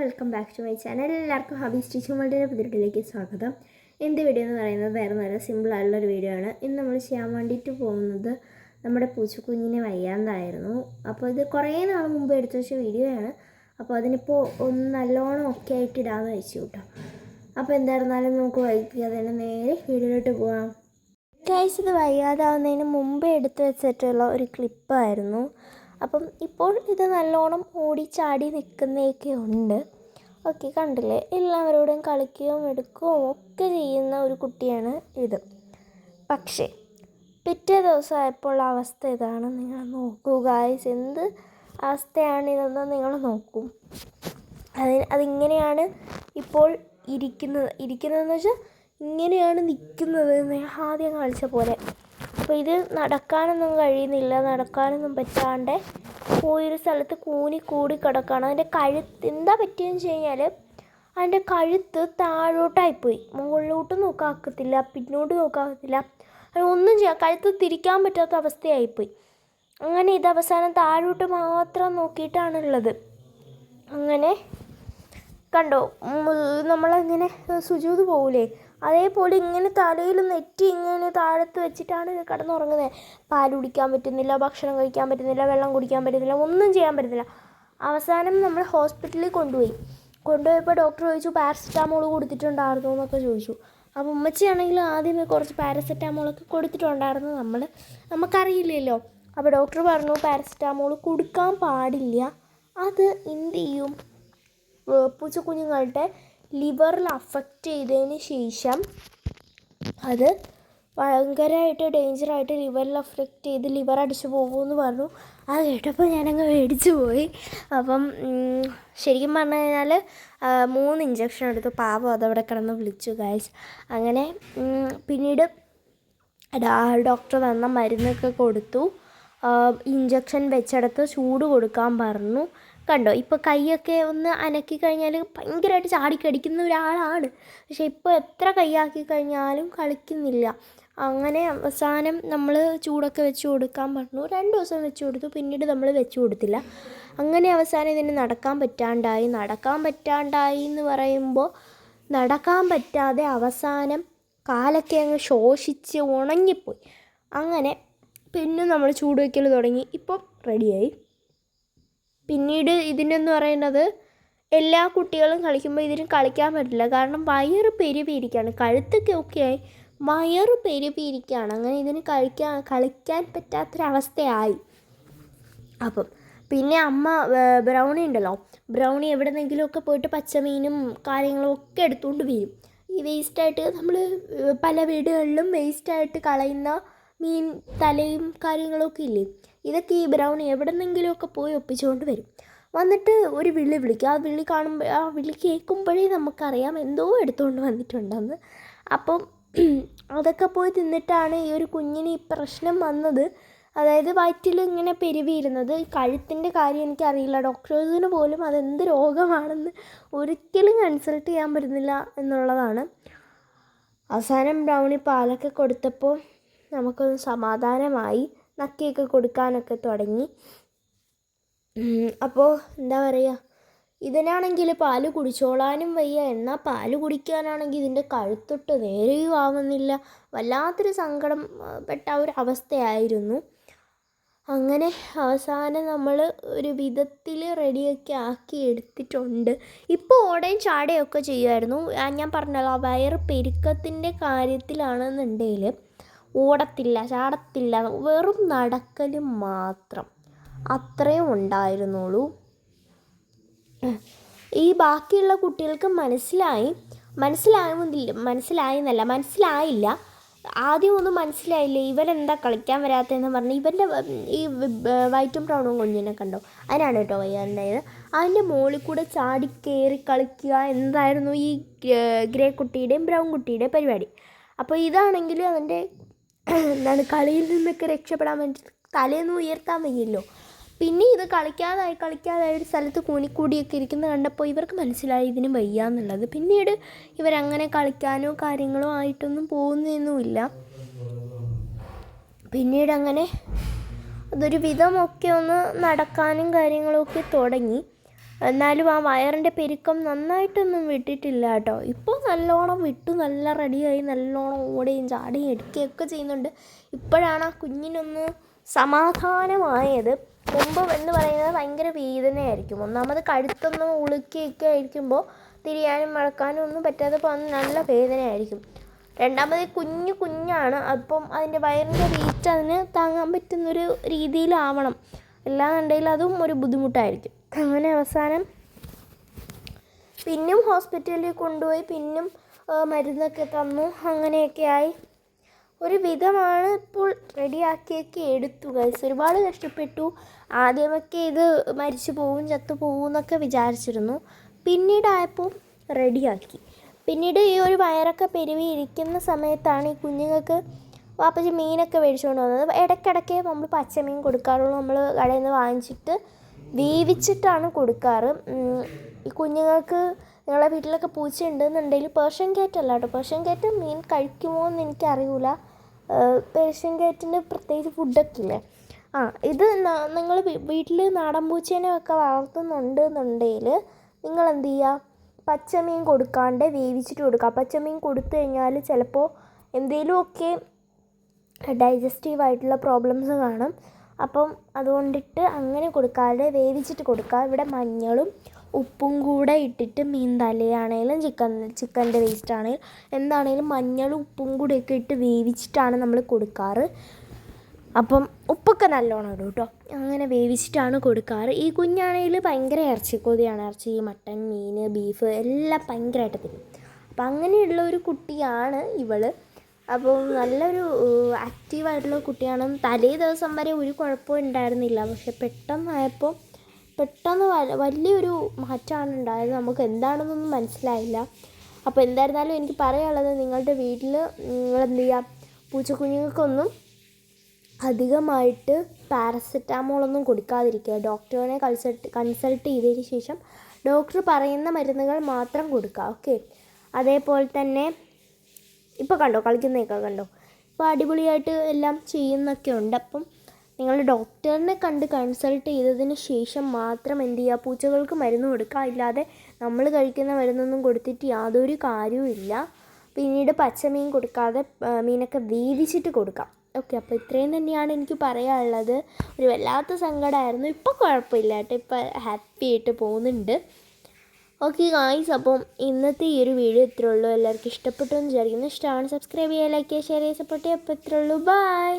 Welcome back to my channel എല്ലാവർക്കും hobby stitching വേൾഡിന്റെ പുതിയതിലേക്ക് സ്വാഗതം. എന്റെ വീഡിയോ എന്ന് പറയുന്നത് വേറെ നല്ല ആയിട്ടുള്ളൊരു വീഡിയോ ആണ്. ഇന്ന് നമ്മൾ ചെയ്യാൻ വേണ്ടിയിട്ട് പോകുന്നത് നമ്മുടെ പൂച്ചക്കുഞ്ഞിനെ വയ്യാണ്ടായിരുന്നു. അപ്പോൾ ഇത് കുറേ നാൾ മുമ്പ് എടുത്തു വെച്ച വീഡിയോ ആണ്. അപ്പോൾ അതിനിപ്പോൾ ഒന്ന് നല്ലോണം ഒക്കെ ആയിട്ട് ഇടാമെന്ന് വെച്ചു കേട്ടോ. അപ്പോൾ എന്തായിരുന്നാലും നമുക്ക് വൈകിക്കാതെ തന്നെ നേരെ വീഡിയോയിലോട്ട് പോകാം ഗൈസ് ഇത് വയ്യാതാവുന്നതിന് മുമ്പ് എടുത്തു വെച്ചിട്ടുള്ള ഒരു ക്ലിപ്പായിരുന്നു അപ്പം ഇപ്പോൾ ഇത് നല്ലോണം ഓടി ചാടി നിൽക്കുന്നതൊക്കെ ഉണ്ട്. ഓക്കെ കണ്ടില്ലേ? എല്ലാവരോടും കളിക്കുകയും എടുക്കുകയും ഒക്കെ ചെയ്യുന്ന ഒരു കുട്ടിയാണ് ഇത്. പക്ഷേ പിറ്റേ ദിവസം ആയപ്പോൾ അവസ്ഥ ഇതാണ്. നിങ്ങൾ നോക്കൂ ഗായ്സ് എന്ത് അവസ്ഥയാണ് ഇതെന്ന് നിങ്ങൾ നോക്കും. അതിന് അതിങ്ങനെയാണ് ഇപ്പോൾ ഇരിക്കുന്നത്. ഇരിക്കുന്നതെന്ന് വെച്ചാൽ ഇങ്ങനെയാണ് നിൽക്കുന്നത് ആദ്യം കാണിച്ച പോലെ. അപ്പോൾ ഇത് നടക്കാനൊന്നും കഴിയുന്നില്ല നടക്കാനൊന്നും പറ്റാണ്ട് പോയൊരു സ്ഥലത്ത് കൂനി കൂടി കിടക്കുകയാണ് അതിന്റെ കഴുത്ത് എന്താ പറ്റിയെന്ന് വെച്ച് കഴിഞ്ഞാൽ അതിന്റെ കഴുത്ത് താഴോട്ടായിപ്പോയി. മുകളിലോട്ട് നോക്കാക്കത്തില്ല പിന്നോട്ട് നോക്കാക്കത്തില്ല ഒന്നും ചെയ്യാം കഴുത്ത് തിരിക്കാൻ പറ്റാത്ത അവസ്ഥയായിപ്പോയി. അങ്ങനെ ഇത് അവസാനം താഴോട്ട് മാത്രം നോക്കിയിട്ടാണുള്ളത്. അങ്ങനെ കണ്ടോ നമ്മളങ്ങനെ സുജൂത് പോകൂലേ അതേപോലെ ഇങ്ങനെ തലയിൽ നെറ്റി ഇങ്ങനെ താഴത്ത് വെച്ചിട്ടാണ് കിടന്നുറങ്ങുന്നത്. പാൽ കുടിക്കാൻ പറ്റുന്നില്ല ഭക്ഷണം കഴിക്കാൻ പറ്റുന്നില്ല വെള്ളം കുടിക്കാൻ പറ്റുന്നില്ല ഒന്നും ചെയ്യാൻ പറ്റുന്നില്ല അവസാനം നമ്മൾ ഹോസ്പിറ്റലിൽ കൊണ്ടുപോയി. കൊണ്ടുപോയപ്പോൾ ഡോക്ടർ ചോദിച്ചു പാരസെറ്റാമോൾ കൊടുത്തിട്ടുണ്ടായിരുന്നു എന്നൊക്കെ ചോദിച്ചു. അപ്പോൾ ഉമ്മച്ചിയാണെങ്കിൽ ആദ്യമേ കുറച്ച് പാരസെറ്റാമോളൊക്കെ കൊടുത്തിട്ടുണ്ടായിരുന്നു നമ്മൾ. നമുക്കറിയില്ലല്ലോ. അപ്പോൾ ഡോക്ടർ പറഞ്ഞു പാരസെറ്റാമോൾ കൊടുക്കാൻ പാടില്ല. അത് എന്ത് ചെയ്യും? പൂച്ചക്കുഞ്ഞുങ്ങളുടെ ലിവറിൽ അഫക്റ്റ് ചെയ്തതിന് ശേഷം അത് ഭയങ്കരമായിട്ട് ഡേഞ്ചറായിട്ട് ലിവറിൽ അഫക്റ്റ് ചെയ്ത് ലിവർ അടിച്ചു പോകുമെന്ന് പറഞ്ഞു. അത് കേട്ടപ്പോൾ ഞാനങ്ങ് മേടിച്ചു പോയി. അപ്പം ശരിക്കും പറഞ്ഞു കഴിഞ്ഞാൽ മൂന്ന് ഇഞ്ചക്ഷൻ എടുത്തു. പാവം അതവിടെ കിടന്ന് വിളിച്ചു ഗായ്സ് അങ്ങനെ പിന്നീട് ഡോക്ടർ തന്ന മരുന്നൊക്കെ കൊടുത്തു. ഇഞ്ചക്ഷൻ വെച്ചെടുത്ത് ചൂട് കൊടുക്കാൻ പറഞ്ഞു. കണ്ടോ? ഇപ്പോൾ കൈയൊക്കെ ഒന്ന് അനക്കി കഴിഞ്ഞാൽ ഭയങ്കരമായിട്ട് ചാടിക്കടിക്കുന്ന ഒരാളാണ്. പക്ഷേ ഇപ്പോൾ എത്ര കൈയാക്കി കഴിഞ്ഞാലും കളിക്കുന്നില്ല. അങ്ങനെ അവസാനം നമ്മൾ ചൂടൊക്കെ വെച്ച് കൊടുക്കാൻ പറഞ്ഞു. രണ്ട് ദിവസം വെച്ച് കൊടുത്തു. പിന്നീട് നമ്മൾ വെച്ച് കൊടുത്തില്ല. അങ്ങനെ അവസാനം ഇതിന് നടക്കാൻ പറ്റാണ്ടായി. നടക്കാൻ പറ്റാണ്ടായി എന്ന് പറയുമ്പോൾ നടക്കാൻ പറ്റാതെ അവസാനം കാലൊക്കെ അങ്ങ് ശോഷിച്ച് ഉണങ്ങിപ്പോയി. അങ്ങനെ പിന്നെ നമ്മൾ ചൂട് വയ്ക്കൽ തുടങ്ങി. ഇപ്പം റെഡിയായി പിന്നീട് ഇതിനെന്ന് പറയുന്നത് എല്ലാ കുട്ടികളും കളിക്കുമ്പോൾ ഇതിന് കളിക്കാൻ പറ്റില്ല. കാരണം വയറ് പെരുവിയിരിക്കുകയാണ് കഴുത്തൊക്കെ ഓക്കെയായി വയറ് പെരുവിയിരിക്കുകയാണ് അങ്ങനെ ഇതിന് കളിക്കാൻ കളിക്കാൻ പറ്റാത്തൊരവസ്ഥയായി. അപ്പം പിന്നെ അമ്മ ബ്രൗണി ഉണ്ടല്ലോ. ബ്രൗണി എവിടെന്നെങ്കിലുമൊക്കെ പോയിട്ട് പച്ചമീനും കാര്യങ്ങളും ഒക്കെ എടുത്തുകൊണ്ട് വരും. ഈ വേസ്റ്റായിട്ട് നമ്മൾ പല വീടുകളിലും വേസ്റ്റായിട്ട് കളയുന്ന മീൻ തലയും കാര്യങ്ങളൊക്കെ ഇല്ലേ? ഇതൊക്കെ ഈ ബ്രൗണി എവിടെന്നെങ്കിലുമൊക്കെ പോയി ഒപ്പിച്ചുകൊണ്ട് വരും. വന്നിട്ട് ഒരു വിളി വിളിക്കും. ആ വിളി കാണുമ്പോൾ ആ വിളി കേൾക്കുമ്പോഴേ നമുക്കറിയാം എന്തോ എടുത്തുകൊണ്ട് വന്നിട്ടുണ്ടെന്ന്. അപ്പം അതൊക്കെ പോയി തിന്നിട്ടാണ് ഈ ഒരു കുഞ്ഞിന് ഈ പ്രശ്നം വന്നത്. അതായത് വയറ്റിൽ ഇങ്ങനെ പെരുവിയിരുന്നത്. കഴുത്തിന്റെ കാര്യം എനിക്കറിയില്ല. ഡോക്ടേഴ്സിന് പോലും അതെന്ത് രോഗമാണെന്ന് ഒരിക്കലും കൺസൾട്ട് ചെയ്യാൻ പറ്റുന്നില്ല എന്നുള്ളതാണ്. അവസാനം ബ്രൗണി പാലൊക്കെ കൊടുത്തപ്പോൾ നമുക്കൊന്ന് സമാധാനമായി. നക്കിയൊക്കെ കൊടുക്കാനൊക്കെ തുടങ്ങി. അപ്പോൾ എന്താ പറയുക ഇതിനാണെങ്കിൽ പാൽ കുടിച്ചോളാനും വയ്യ. എന്നാൽ പാൽ കുടിക്കാനാണെങ്കിൽ ഇതിന്റെ കഴുത്തൊട്ട് നേരെയും ആവുന്നില്ല. വല്ലാത്തൊരു സങ്കടം പെട്ട ഒരു അവസ്ഥയായിരുന്നു. അങ്ങനെ അവസാനം നമ്മൾ ഒരു വിധത്തിൽ റെഡിയൊക്കെ ആക്കി എടുത്തിട്ടുണ്ട്. ഇപ്പോൾ ഓടയും ചാടയൊക്കെ ചെയ്യുമായിരുന്നു ഞാൻ പറഞ്ഞല്ലോ ആ വയറ് പെരുക്കത്തിന്റെ കാര്യത്തിലാണെന്നുണ്ടെങ്കിൽ ഓടത്തില്ല ചാടത്തില്ല വെറും നടക്കലും മാത്രം. അത്രയും ഉണ്ടായിരുന്നുള്ളൂ. ഈ ബാക്കിയുള്ള കുട്ടികൾക്ക് മനസ്സിലായി മനസ്സിലാവുന്നില്ല മനസ്സിലായി എന്നല്ല മനസ്സിലായില്ല. ആദ്യം ഒന്നും മനസ്സിലായില്ല ഇവരെന്താ കളിക്കാൻ വരാത്തതെന്ന് പറഞ്ഞ് ഇവന്റെ ഈ വൈറ്റും ബ്രൗണും കുഞ്ഞിനെ കണ്ടോ? അതിനാണ് കേട്ടോ വയ്യാണ്ടായത് അതിന്റെ മുകളിൽ കൂടെ ചാടി കയറി കളിക്കുക എന്തായിരുന്നു ഈ ഗ്രേ കുട്ടിയുടെയും ബ്രൗൺ കുട്ടിയുടെയും പരിപാടി. അപ്പോൾ ഇതാണെങ്കിൽ അവന്റെ എന്താണ് കളിയിൽ നിന്നൊക്കെ രക്ഷപ്പെടാൻ വേണ്ടി തലേന്ന് ഉയർത്താൻ വയ്യല്ലോ. പിന്നെ ഇത് കളിക്കാതായി കളിക്കാതായി ഒരു സ്ഥലത്ത് കൂനിക്കൂടിയൊക്കെ ഇരിക്കുന്നത് കണ്ടപ്പോൾ ഇവർക്ക് മനസ്സിലായി ഇതിന് വയ്യാന്നുള്ളത് പിന്നീട് ഇവരങ്ങനെ കളിക്കാനോ കാര്യങ്ങളോ ആയിട്ടൊന്നും പോകുന്നൊന്നുമില്ല. പിന്നീട് അങ്ങനെ അതൊരു വിധമൊക്കെ ഒന്ന് നടക്കാനും കാര്യങ്ങളൊക്കെ തുടങ്ങി. എന്നാലും ആ വയറിന്റെ പെരുക്കം നന്നായിട്ടൊന്നും വിട്ടിട്ടില്ല കേട്ടോ. ഇപ്പോൾ നല്ലോണം വിട്ടു നല്ല റെഡിയായി നല്ലോണം ഓടുകയും ചാടുകയും എടുക്കുകയൊക്കെ ചെയ്യുന്നുണ്ട്. ഇപ്പോഴാണ് ആ കുഞ്ഞിനൊന്ന് സമാധാനമായത്. മുമ്പ് എന്ന് പറയുന്നത് ഭയങ്കര വേദനയായിരിക്കും. ഒന്നാമത് കഴുത്തൊന്ന് ഉളുക്കിയൊക്കെ ആയിരിക്കുമ്പോൾ തിരിയാനും മടക്കാനും ഒന്നും പറ്റാതെ പോകുന്ന നല്ല വേദനയായിരിക്കും. രണ്ടാമത് കുഞ്ഞു കുഞ്ഞാണ്. അപ്പം അതിന്റെ വയറിന്റെ വീറ്റ് അതിന് താങ്ങാൻ പറ്റുന്നൊരു രീതിയിലാവണം. അല്ലാന്നുണ്ടെങ്കിൽ അതും ഒരു ബുദ്ധിമുട്ടായിരിക്കും. അങ്ങനെ അവസാനം പിന്നും ഹോസ്പിറ്റലിൽ കൊണ്ടുപോയി പിന്നും മരുന്നൊക്കെ തന്നു. അങ്ങനെയൊക്കെ ആയി. ഒരു വിധമാണ് ഇപ്പോൾ റെഡിയാക്കിയൊക്കെ എടുത്തു ഗൈസ് ഒരുപാട് കഷ്ടപ്പെട്ടു. ആദ്യമൊക്കെ ഇത് മരിച്ചു പോവും ചത്തു പോവും എന്നൊക്കെ വിചാരിച്ചിരുന്നു. പിന്നീടായപ്പോൾ റെഡിയാക്കി. പിന്നീട് ഈ ഒരു വയറൊക്കെ പെരുവി ഇരിക്കുന്ന സമയത്താണ് ഈ കുഞ്ഞുങ്ങൾക്ക് വാപ്പച്ചി മീനൊക്കെ മേടിച്ചുകൊണ്ട് വന്നത്. ഇടയ്ക്കിടയ്ക്ക് നമ്മൾ പച്ചമീൻ കൊടുക്കാറുള്ളൂ. നമ്മൾ കടയിൽ നിന്ന് വാങ്ങിച്ചിട്ട് വേവിച്ചിട്ടാണ് കൊടുക്കാറ്. ഈ കുഞ്ഞുങ്ങൾക്ക് നിങ്ങളെ വീട്ടിലൊക്കെ പൂച്ച ഉണ്ടെന്നുണ്ടെങ്കിൽ പേർഷ്യൻ കാറ്റ് അല്ല കേട്ടോ. പേർഷ്യൻ കാറ്റ് മീൻ കഴിക്കുമോ എന്ന് എനിക്കറിയില്ല പേർഷ്യൻ കാറ്റിന് പ്രത്യേകിച്ച് ഫുഡൊക്കെ ഇല്ലേ? ആ ഇത് നിങ്ങൾ വീട്ടിൽ നാടൻ പൂച്ചേനെ ഒക്കെ വളർത്തുന്നുണ്ട് എന്നുണ്ടെങ്കിൽ നിങ്ങൾ എന്ത് ചെയ്യുക? പച്ചമീൻ കൊടുക്കാണ്ട് വേവിച്ചിട്ട് കൊടുക്കുക. പച്ചമീൻ കൊടുത്തു കഴിഞ്ഞാൽ ചിലപ്പോൾ എന്തെങ്കിലുമൊക്കെ ഡൈജസ്റ്റീവ് ആയിട്ടുള്ള പ്രോബ്ലംസ് കാണും. അപ്പം അതുകൊണ്ടിട്ട് അങ്ങനെ കൊടുക്കാതെ വേവിച്ചിട്ട് കൊടുക്കുക. ഇവിടെ മഞ്ഞളും ഉപ്പും കൂടെ ഇട്ടിട്ട് മീൻ തലയാണേലും ചിക്കൻ ചിക്കന്റെ വേസ്റ്റ് ആണെങ്കിലും എന്താണേലും മഞ്ഞളും ഉപ്പും കൂടെയൊക്കെ ഇട്ട് വേവിച്ചിട്ടാണ് നമ്മൾ കൊടുക്കാറ്. അപ്പം ഉപ്പൊക്കെ നല്ലോണം ഇടും കേട്ടോ അങ്ങനെ വേവിച്ചിട്ടാണ് കൊടുക്കാറ്. ഈ കുഞ്ഞാണെങ്കിൽ ഭയങ്കര ഇറച്ചിക്കൊതിയാണ്. ഇറച്ചി മട്ടൻ മീൻ ബീഫ് എല്ലാം ഭയങ്കരമായിട്ട് തരും അപ്പം അങ്ങനെയുള്ള ഒരു കുട്ടിയാണ് ഇവൾ. അപ്പോൾ നല്ലൊരു ആക്റ്റീവായിട്ടുള്ള കുട്ടിയാണ്. തലേ ദിവസം വരെ ഒരു കുഴപ്പവും ഉണ്ടായിരുന്നില്ല. പക്ഷെ പെട്ടെന്നായപ്പോൾ പെട്ടെന്ന് വലിയൊരു മാറ്റമാണ് ഉണ്ടായത്. നമുക്ക് എന്താണെന്നൊന്നും മനസ്സിലായില്ല. അപ്പോൾ എന്തായിരുന്നാലും എനിക്ക് പറയാനുള്ളത് നിങ്ങളുടെ വീട്ടിൽ നിങ്ങൾ എന്ത് ചെയ്യുക പൂച്ചക്കുഞ്ഞുങ്ങൾക്കൊന്നും അധികമായിട്ട് പാരസെറ്റാമോളൊന്നും കൊടുക്കാതിരിക്കുക. ഡോക്ടറിനെ കൺസൾട്ട് കൺസൾട്ട് ചെയ്തതിന് ശേഷം ഡോക്ടർ പറയുന്ന മരുന്നുകൾ മാത്രം കൊടുക്കുക. ഓക്കെ? അതേപോലെ തന്നെ ഇപ്പോൾ കണ്ടോ കളിക്കുന്നതൊക്കെ കണ്ടോ? ഇപ്പോൾ അടിപൊളിയായിട്ട് എല്ലാം ചെയ്യുന്നൊക്കെ ഉണ്ട്. അപ്പം നിങ്ങൾ ഡോക്ടറിനെ കണ്ട് കൺസൾട്ട് ചെയ്തതിന് ശേഷം മാത്രം എന്ത് ചെയ്യുക പൂച്ചകൾക്ക് മരുന്ന് കൊടുക്കുക. ഇല്ലാതെ നമ്മൾ കഴിക്കുന്ന മരുന്നൊന്നും കൊടുത്തിട്ട് യാതൊരു കാര്യവുമില്ല പിന്നീട് പച്ചമീൻ കൊടുക്കാതെ മീനൊക്കെ വേവിച്ചിട്ട് കൊടുക്കാം. ഓക്കെ അപ്പോൾ ഇത്രയും തന്നെയാണ് എനിക്ക് പറയാനുള്ളത്. ഒരു വല്ലാത്ത സങ്കടമായിരുന്നു ഇപ്പോൾ കുഴപ്പമില്ല കേട്ടോ. ഇപ്പോൾ ഹാപ്പി ആയിട്ട് പോകുന്നുണ്ട്. ഓക്കെ ഗായ്സ് അപ്പം ഇന്നത്തെ ഈ ഒരു വീഡിയോ ഇത്രേ ഉള്ളൂ. എല്ലാവർക്കും ഇഷ്ടപ്പെട്ടു എന്ന് വിചാരിക്കുന്നു. ഇഷ്ടമാണ് സബ്സ്ക്രൈബ് ചെയ്യുക ലൈക്ക് ചെയ്യുക ഷെയർ ചെയ്യുക സപ്പോർട്ട് ചെയ്യുക. അപ്പോൾ ഇത്രേ ഉള്ളൂ. ബൈ